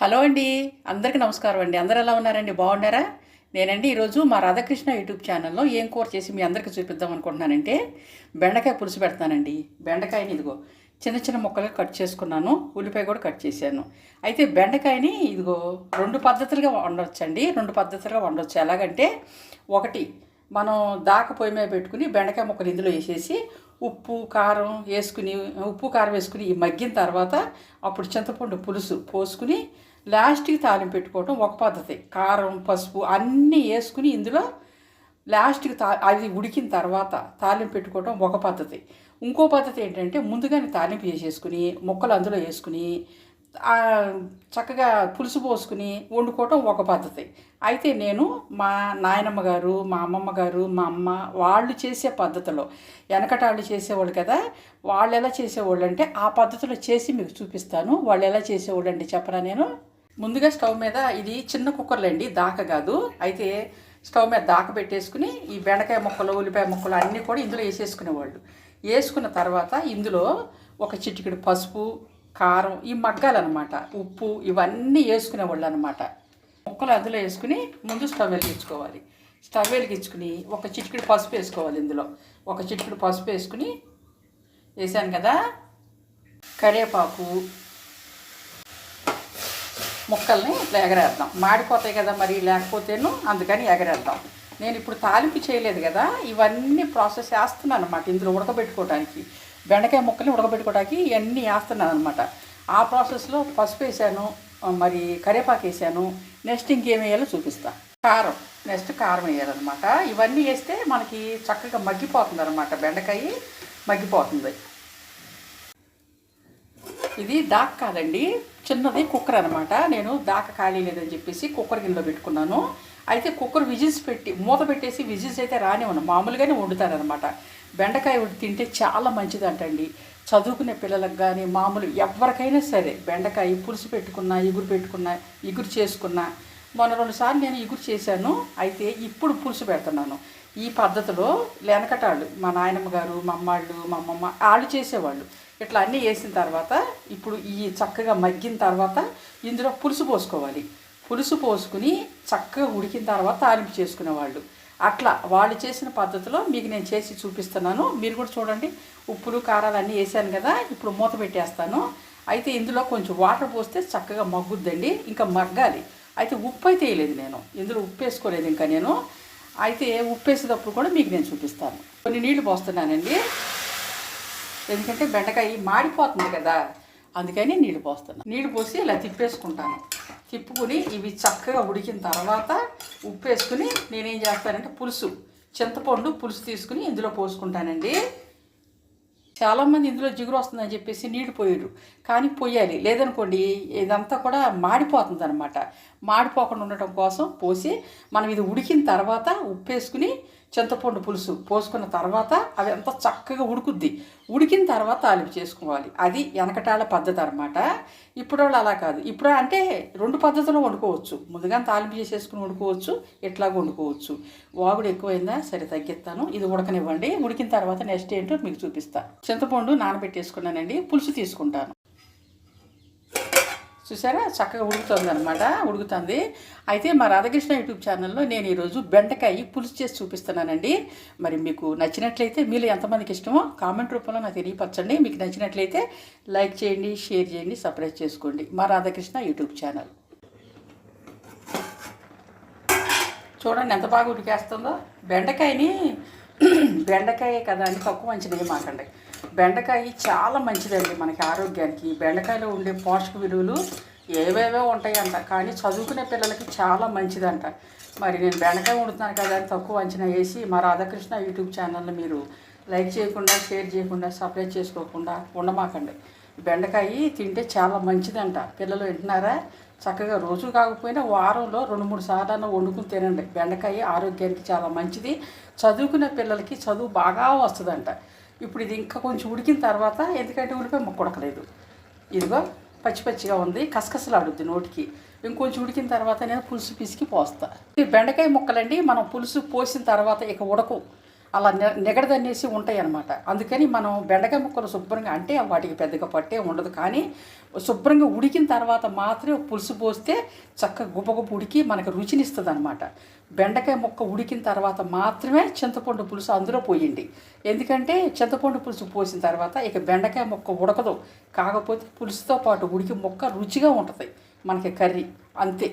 Hello అండి అందరికీ నమస్కారం అండి. అందరు ఎలా ఉన్నారండి? బాగున్నారా? నేనండి ఈరోజు మా రాధాకృష్ణ యూట్యూబ్ ఛానల్లో ఏం కూర చేసి మీ అందరికీ చూపిద్దాం అనుకుంటున్నానంటే బెండకాయ పులుసు పెడతానండి. బెండకాయని ఇదిగో చిన్న చిన్న ముక్కలుగా కట్ చేసుకున్నాను. ఉల్లిపాయ కూడా కట్ చేశాను. అయితే బెండకాయని ఇదిగో రెండు పద్ధతులుగా వండొచ్చండి. రెండు పద్ధతులుగా వండొచ్చు. ఎలాగంటే ఒకటి మనం దాక పొయ్యి మీద పెట్టుకుని బెండకాయ ముక్కలు ఇందులో వేసేసి ఉప్పు కారం వేసుకుని ఉప్పు కారం వేసుకుని మగ్గిన తర్వాత అప్పుడు చింతపండు పులుసు పోసుకుని లాస్ట్కి తాలింపు పెట్టుకోవటం ఒక పద్ధతి. కారం పసుపు అన్నీ వేసుకుని ఇందులో లాస్ట్కి తా అది ఉడికిన తర్వాత తాలింపు పెట్టుకోవటం ఒక పద్ధతి. ఇంకో పద్ధతి ఏంటంటే ముందుగానే తాలింపు చేసేసుకుని ముక్కలు అందులో వేసుకుని చక్కగా పులుసు పోసుకుని వండుకోవటం ఒక పద్ధతి. అయితే నేను మా నాయనమ్మ గారు మా అమ్మమ్మ గారు మా అమ్మ వాళ్ళు చేసే పద్ధతిలో వెనకటాళ్ళు చేసేవాళ్ళు కదా వాళ్ళు ఎలా చేసేవాళ్ళు అంటే ఆ పద్ధతిలో చేసి మీకు చూపిస్తాను. వాళ్ళు ఎలా చేసేవాళ్ళు అంటే చెప్పరా నేను? ముందుగా స్టవ్ మీద ఇది చిన్న కుక్కర్లండి దాక కాదు. అయితే స్టవ్ మీద దాక పెట్టేసుకుని ఈ బెండకాయ ముక్కలు ఉల్లిపాయ ముక్కలు అన్నీ కూడా ఇందులో వేసేసుకునేవాళ్ళు. వేసుకున్న తర్వాత ఇందులో ఒక చిటికెడు పసుపు కారం ఈ మగ్గాలన్నమాట. ఉప్పు ఇవన్నీ వేసుకునేవాళ్ళు అనమాట ముక్కలు అందులో వేసుకుని ముందు స్టవ్ వెలిగించుకోవాలి. స్టవ్ వెలిగించుకుని ఒక చిటికెడు పసుపు వేసుకోవాలి ఇందులో. ఒక చిటికెడు పసుపు వేసుకుని వేసాను కదా? కరివేపాకు ముక్కల్ని ఇట్లా ఎగరేద్దాం. మాడిపోతాయి కదా మరి లేకపోతేను అందుకని ఎగరేద్దాం. నేను ఇప్పుడు తాలింపు చేయలేదు కదా ఇవన్నీ ప్రాసెస్ చేస్తున్నాను అనమాట ఇందులో ఉడకబెట్టుకోవడానికి. బెండకాయ ముక్కల్ని ఉడకబెట్టుకోవడానికి ఇవన్నీ వేస్తున్నాను అనమాట ఆ ప్రాసెస్లో పసుపు వేసాను మరి కరివేపాకు వేసాను నెక్స్ట్ ఇంకేం వేయాలో చూపిస్తా. కారం నెక్స్ట్ కారం వేయాలన్నమాట. ఇవన్నీ వేస్తే మనకి చక్కగా మగ్గిపోతుంది అనమాట బెండకాయ మగ్గిపోతుంది. ఇది దాక కాదండి చిన్నది కుక్కర్ అనమాట నేను దాక ఖాళీ లేదని చెప్పేసి కుక్కర్ గిన్నెలో పెట్టుకున్నాను. అయితే కుక్కర్ విజిల్స్ పెట్టి మూత పెట్టేసి విజిల్స్ అయితే రానివ్వను మామూలుగానే వండుతారనమాట బెండకాయ వండి తింటే చాలా మంచిదంటండి. చదువుకునే పిల్లలకు కానీ మామూలు ఎవరికైనా సరే బెండకాయ పులుసు పెట్టుకున్నా ఇగురు పెట్టుకున్నా ఇగురు చేసుకున్నా. మొన్న రెండుసార్లు నేను ఇగురు చేశాను. అయితే ఇప్పుడు పులుసు పెడుతున్నాను. ఈ పద్ధతిలో లెనకటాళ్ళు మా నాయనమ్మ గారు మా అమ్మాళ్ళు మా అమ్మమ్మ వాళ్ళు చేసేవాళ్ళు. ఇట్లా అన్నీ వేసిన తర్వాత ఇప్పుడు ఈ చక్కగా మగ్గిన తర్వాత ఇందులో పులుసు పోసుకోవాలి. పులుసు పోసుకుని చక్కగా ఉడికిన తర్వాత తాలింపు చేసుకునేవాళ్ళు. అట్లా వాళ్ళు చేసిన పద్ధతిలో మీకు నేను చేసి చూపిస్తున్నాను. మీరు కూడా చూడండి. ఉప్పులు కారాలు అన్నీ వేసాను కదా ఇప్పుడు మూత పెట్టేస్తాను. అయితే ఇందులో కొంచెం వాటర్ పోస్తే చక్కగా మగ్గుద్దండి. ఇంకా మగ్గాలి. అయితే ఉప్పు అయితే వేయలేదు నేను. ఇందులో ఉప్పు వేసుకోలేదు ఇంకా నేను. అయితే ఉప్పు వేసేటప్పుడు కూడా మీకు నేను చూపిస్తాను. కొన్ని నీళ్ళు పోస్తున్నానండి. ఎందుకంటే బెండకాయ మాడిపోతుంది కదా అందుకని నీళ్ళు పోస్తాను నీళ్ళు పోసి ఇలా తిప్పేసుకుంటాను. తిప్పుకుని ఇవి చక్కగా ఉడికిన తర్వాత ఉప్పు వేసుకుని నేనేం చేస్తానంటే పులుసు చింతపండు పులుసు తీసుకుని ఇందులో పోసుకుంటానండి. చాలామంది ఇందులో జిగురు వస్తుందని చెప్పేసి నీళ్ళు పోయారు. కానీ పోయాలి. లేదనుకోండి ఇదంతా కూడా మాడిపోతుంది అనమాట మాడిపోకుండా ఉండటం కోసం పోసి మనం ఇది ఉడికిన తర్వాత ఉప్పు వేసుకుని చింతపండు పులుసు పోసుకున్న తర్వాత అవి అంతా చక్కగా ఉడుకుద్ది. ఉడికిన తర్వాత తాలింపు చేసుకోవాలి. అది వెనకటాల పద్ధతి అనమాట ఇప్పుడు వాళ్ళు అలా కాదు. ఇప్పుడు అంటే రెండు పద్ధతులు వండుకోవచ్చు. ముందుగా తాలింపు చేసేసుకుని వండుకోవచ్చు. ఇట్లా వండుకోవచ్చు. వాగుడు ఎక్కువైందా? సరే తగ్గిస్తాను. ఇది ఉడకనివ్వండి. ఉడికిన తర్వాత నెక్స్ట్ ఏంటో మీకు చూపిస్తాను చింతపండు నానబెట్టేసుకున్నానండి. పులుసు తీసుకుంటాను. చూసారా? చక్కగా ఉడుకుతుంది అనమాట ఉడుకుతుంది. అయితే మా రాధాకృష్ణ యూట్యూబ్ ఛానల్లో నేను ఈరోజు బెండకాయ పులుసు చేసి చూపిస్తున్నానండి. మరి మీకు నచ్చినట్లయితే మీలో ఎంతమందికి ఇష్టమో కామెంట్ రూపంలో నాకు తెలియపరచండి. మీకు నచ్చినట్లయితే లైక్ చేయండి షేర్ చేయండి సబ్స్క్రైబ్ చేసుకోండి. మా రాధాకృష్ణ యూట్యూబ్ ఛానల్. చూడండి ఎంత బాగా ఉడికేస్తుందో. బెండకాయని బెండకాయే కదా అని తక్కువ మంచిది మాకండి. బెండకాయ చాలా మంచిదండి మనకి ఆరోగ్యానికి. బెండకాయలో ఉండే పోషక విలువలు ఏవేవో ఉంటాయంట కానీ చదువుకునే పిల్లలకి చాలా మంచిదంట. మరి నేను బెండకాయ వండుతున్నాను కదా అని తక్కువ అంచనా వేసి మా రాధాకృష్ణ యూట్యూబ్ ఛానల్ని మీరు లైక్ చేయకుండా షేర్ చేయకుండా సబ్స్క్రైబ్ చేసుకోకుండా ఉండమాకండి. బెండకాయ తింటే చాలా మంచిదంట. పిల్లలు వింటున్నారా? చక్కగా రోజు కాకపోయినా వారంలో రెండు మూడు సార్లు వండుకుని తినండి. బెండకాయ ఆరోగ్యానికి చాలా మంచిది. చదువుకునే పిల్లలకి చదువు బాగా వస్తుందంట. ఇప్పుడు ఇది ఇంకా కొంచెం ఉడికిన తర్వాత ఎందుకంటే ఉల్లిపాయ ముక్క ఉడకలేదు. ఇదిగో పచ్చి పచ్చిగా ఉంది. కసకసలాడుద్ది నోటికి. ఇంకొంచెం ఉడికిన తర్వాత నేను పులుసు పిసికి పోస్తా. ఈ బెండకాయ ముక్కలండి మనం పులుసు పోసిన తర్వాత ఇక ఉడకవు. అలా నె నెగడదనేసి ఉంటాయి అనమాట అందుకని మనం బెండకాయ ముక్కలు శుభ్రంగా అంటే వాటికి పెద్దగా పట్టే ఉండదు. కానీ శుభ్రంగా ఉడికిన తర్వాత మాత్రమే పులుసు పోస్తే చక్కగా గుబగుబ ఉడికి మనకు రుచినిస్తుంది అనమాట బెండకాయ ముక్క ఉడికిన తర్వాత మాత్రమే చింతపండు పులుసు అందులో పోయండి. ఎందుకంటే చింతపండు పులుసు పోసిన తర్వాత ఇక బెండకాయ ముక్క ఉడకదు. కాకపోతే పులుసుతో పాటు ఉడికి ముక్క రుచిగా ఉంటుంది. మనకి కర్రీ అంతే.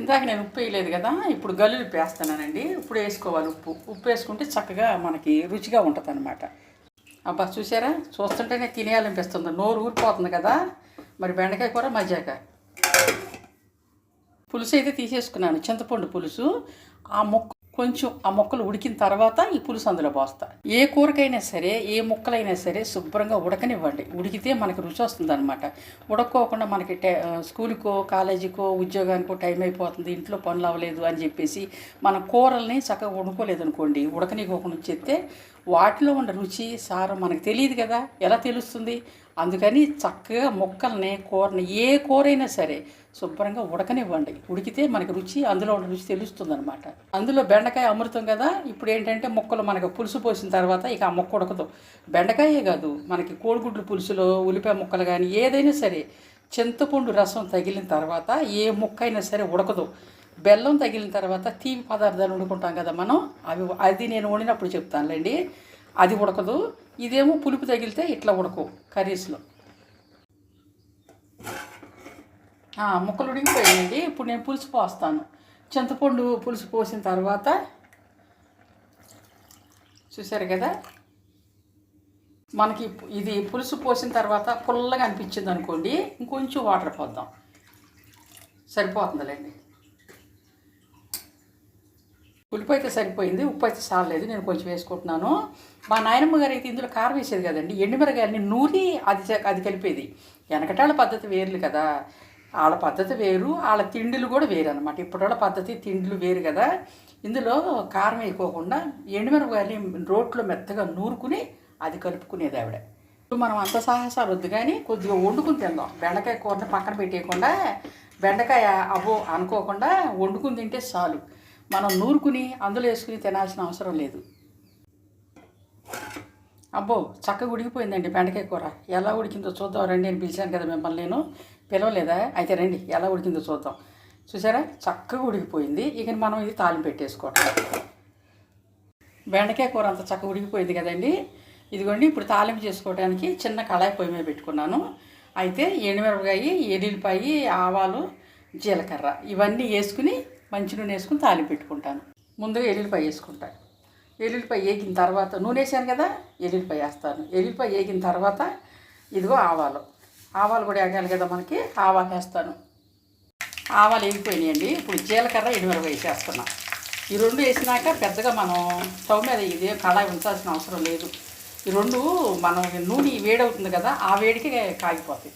ఇందాక నేను ఉప్పు వేయలేదు కదా ఇప్పుడు గల్లులు వేస్తున్నానండి. ఇప్పుడు వేసుకోవాలి ఉప్పు. ఉప్పు వేసుకుంటే చక్కగా మనకి రుచిగా ఉంటుంది అనమాట అబ్బా చూసారా? చూస్తుంటేనే తినేయాలనిపిస్తుంది. నోరు ఊరిపోతుంది కదా. మరి బెండకాయ కూర మజాక పులుసు అయితే తీసేసుకున్నాను. చింతపండు పులుసు. ఆ ముక్క కొంచెం ఆ మొక్కలు ఉడికిన తర్వాత ఈ పులుసు అందులో పోస్తా ఏ కూరకైనా సరే ఏ ముక్కలైనా సరే శుభ్రంగా ఉడకనివ్వండి. ఉడికితే మనకి రుచి వస్తుంది అనమాట ఉడక్కోకుండా మనకి టే స్కూల్కో కాలేజీకో ఉద్యోగానికో టైం అయిపోతుంది. ఇంట్లో పనులు అవ్వలేదు అని చెప్పేసి మన కూరల్ని చక్కగా వండుకోలేదు అనుకోండి ఉడకనివ్వకుండా చెప్తే వాటిలో ఉన్న రుచి సారం మనకు తెలియదు కదా. ఎలా తెలుస్తుంది? అందుకని చక్కగా మొక్కల్ని కూరని ఏ కూరైనా సరే శుభ్రంగా ఉడకనివ్వండి. ఉడికితే మనకి రుచి అందులో ఉన్న రుచి తెలుస్తుంది అనమాట అందులో బెండకాయ అమృతం కదా ఇప్పుడు ఏంటంటే ముక్కలు మనకు పులుసు పోసిన తర్వాత ఇక ఆ ముక్క ఉడకదు. బెండకాయే కాదు మనకి కోడిగుడ్లు పులుసులో ఉల్లిపాయ ముక్కలు కానీ ఏదైనా సరే చింతపండు రసం తగిలిన తర్వాత ఏ ముక్క అయినా సరే ఉడకదు. బెల్లం తగిలిన తర్వాత తీపి పదార్థాలు వండుకుంటాం కదా మనం అవి అది నేను వండినప్పుడు చెప్తానులేండి. అది ఉడకదు. ఇదేమో పులుపు తగిలితే ఇట్లా ఉడకవు కర్రీస్లో ఆ, ముక్కలు ఉడికిపోయాయండి ఇప్పుడు నేను పులుసు పోస్తాను. చింతపండు పులుసు పోసిన తర్వాత చూసారు కదా? మనకి ఇది పులుసు పోసిన తర్వాత పుల్లగా అనిపించింది అనుకోండి ఇంకొంచెం వాటర్ పోద్దాం. సరిపోతుందిలేండి. ఉల్లిపాయ అయితే సరిపోయింది ఉప్పు అయితే చాలలేదు నేను కొంచెం వేసుకుంటున్నాను. మా నాయనమ్మ గారు అయితే ఇందులో కారం వేసేది కదండి ఎండుమిరగాయలని నూరి అది అది కలిపేది. వెనకటాళ్ళ పద్ధతి వేర్లు కదా. వాళ్ళ పద్ధతి వేరు వాళ్ళ తిండిలు కూడా వేరు అనమాట ఇప్పుడు వాళ్ళ పద్ధతి తిండిలు వేరు కదా. ఇందులో కారం వేయకోకుండా ఎండుమిరపకాయలని రోట్లో మెత్తగా నూరుకుని అది కలుపుకునేది ఆవిడ. ఇప్పుడు మనం అంత సాహసాలు వద్దు కానీ కొద్దిగా వండుకుని తిందాం. బెండకాయ కూరని పక్కన పెట్టేయకుండా బెండకాయ అవ్వో అనుకోకుండా వండుకుని తింటే చాలు. మనం నూరుకుని అందులో వేసుకుని తినాల్సిన అవసరం లేదు. అబ్బో చక్కగా ఉడికిపోయిందండి బెండకాయ కూర. ఎలా ఉడికిందో చూద్దాం రండి నేను పిలిచాను కదా మిమ్మల్ని నేను. పిలవలేదా? అయితే రండి ఎలా ఉడికిందో చూద్దాం. చూసారా? చక్కగా ఉడికిపోయింది. ఇక మనం ఇది తాలింపు పెట్టేసుకోవటం. బెండకాయ కూర అంత చక్కగా ఉడికిపోయింది కదండి. ఇదిగోండి ఇప్పుడు తాలింపు చేసుకోవడానికి చిన్న కళాయి పొయ్యి మీద పెట్టుకున్నాను. అయితే ఎండుమిరపకాయ ఎల్లుల్లిపాయ ఆవాలు జీలకర్ర ఇవన్నీ వేసుకుని మంచి నూనె వేసుకుని తాలింపు పెట్టుకుంటాను. ముందుగా ఎల్లుల్లిపాయ వేసుకుంటాను ఎల్లుల్లిపాయ వేగిన తర్వాత నూనె వేసాను కదా ఎల్లుల్లిపాయ వేస్తాను. ఎల్లుల్లిపాయ వేగిన తర్వాత ఇదిగో ఆవాలు. ఆవాలు కూడా వేయాలి కదా మనకి. ఆవాలు వేస్తాను. ఆవాలు వేగిపోయినాయండి. ఇప్పుడు జీలకర్ర ఎండుమిరపకాయ వేసేస్తున్నాం. ఈ రెండు వేసినాక పెద్దగా మనం స్టవ్ మీద ఇదే కళాయి ఉంచాల్సిన అవసరం లేదు. ఈ రెండు మనం నూనె వేడవుతుంది కదా ఆ వేడికి కాగిపోతాయి.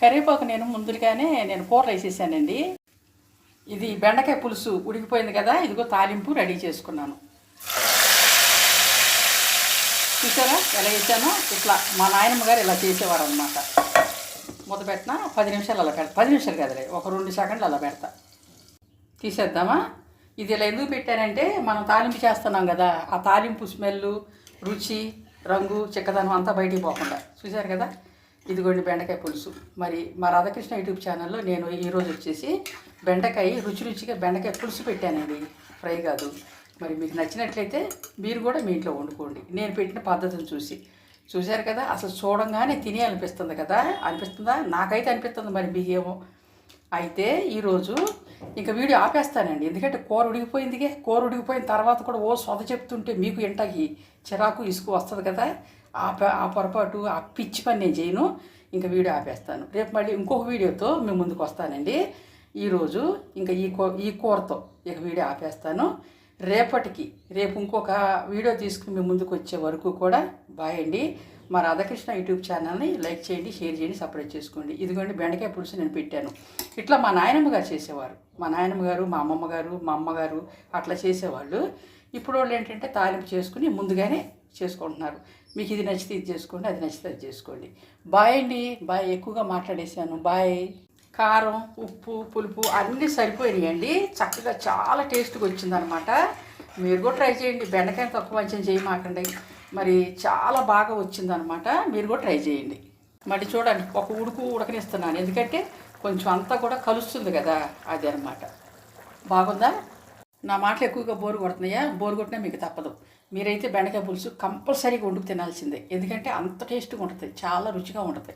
కరివేపాకు నేను ముందుగానే నేను కూరలు వేసేసానండి. ఇది బెండకాయ పులుసు ఉడికిపోయింది కదా ఇదిగో తాలింపు రెడీ చేసుకున్నాను. చూసారా? ఎలా వేసానో? ఇట్లా మా నాయనమ్మ గారు ఇలా చేసేవారు అనమాట మూత పెట్టినా పది నిమిషాలు అలా పెడతా. పది నిమిషాలు కదలే ఒక రెండు సెకండ్లు అలా పెడతా. తీసేద్దామా? ఇది ఇలా ఎందుకు పెట్టానంటే మనం తాలింపు చేస్తున్నాం కదా ఆ తాలింపు స్మెల్ రుచి రంగు చిక్కదనం అంతా బయటికి పోకుండా. చూశారు కదా? ఇదిగోండి బెండకాయ పులుసు. మరి మా రాధాకృష్ణ యూట్యూబ్ ఛానల్లో నేను ఈరోజు వచ్చేసి బెండకాయ రుచి రుచిగా బెండకాయ పులుసు పెట్టానండి. ఫ్రై కాదు. మరి మీకు నచ్చినట్లయితే మీరు కూడా మీ ఇంట్లో వండుకోండి. నేను పెట్టిన పద్ధతిని చూసి. చూశారు కదా? అసలు చూడంగానే తినే అనిపిస్తుంది కదా? అనిపిస్తుందా? నాకైతే అనిపిస్తుంది మరి బిహేవ్ అయితే ఈరోజు ఇంకా వీడియో ఆపేస్తానండి. ఎందుకంటే కూర ఉడికిపోయిందిగే. కూర ఉడికిపోయిన తర్వాత కూడా ఓ సొద చెప్తుంటే మీకు ఇంటకి చిరాకు ఇసుకు వస్తుంది కదా? ఆ ప- ఆ పొరపాటు ఆ పిచ్చి పని నేను చేయను. ఇంకా వీడియో ఆపేస్తాను. రేపు మళ్ళీ ఇంకొక వీడియోతో మేము ముందుకు వస్తానండి. ఈరోజు ఇంకా ఈ కూ ఈ కూరతో ఇక వీడియో ఆపేస్తాను. రేపటికి రేపు ఇంకొక వీడియో తీసుకుని మీ ముందుకు వచ్చే వరకు కూడా బాయ్ అండి. మా రాధాకృష్ణ యూట్యూబ్ ఛానల్ని లైక్ చేయండి షేర్ చేయండి సపరేట్ చేసుకోండి. ఇదిగోండి బెండకాయ పులుసు నేను పెట్టాను. ఇట్లా మా నాయనమ్మ గారు చేసేవారు. మా నాయనమ్మ గారు మా అమ్మమ్మ గారు మా అమ్మగారు అట్లా చేసేవాళ్ళు. ఇప్పుడు వాళ్ళు ఏంటంటే తాలింపు చేసుకుని ముందుగానే చేసుకుంటున్నారు. మీకు ఇది నచ్చితే ఇది చేసుకోండి అది నచ్చితే అది చేసుకోండి. బాయ్ అండి. బాయ్ ఎక్కువగా మాట్లాడేశాను. బాయ్ కారం ఉప్పు పులుపు అన్నీ సరిపోయినాయండి. చక్కగా చాలా టేస్ట్గా వచ్చిందనమాట. మీరు కూడా ట్రై చేయండి. బెండకాయ తక్కువ మంచిగా చేయమాకండి. మరి చాలా బాగా వచ్చిందనమాట. మీరు కూడా ట్రై చేయండి. మరి చూడండి ఒక ఉడుకు ఉడకనిస్తున్నాను. ఎందుకంటే కొంచెం అంతా కూడా కలుస్తుంది కదా అది అనమాట. బాగుందా? నా మాటలు ఎక్కువగా బోరు కొడుతున్నాయా? బోరు కొట్టినా మీకు తప్పదు. మీరైతే బెండకాయ పులుసు కంపల్సరీగా వండుకు తినాల్సిందే. ఎందుకంటే అంత టేస్ట్గా ఉంటుంది. చాలా రుచిగా ఉంటుంది.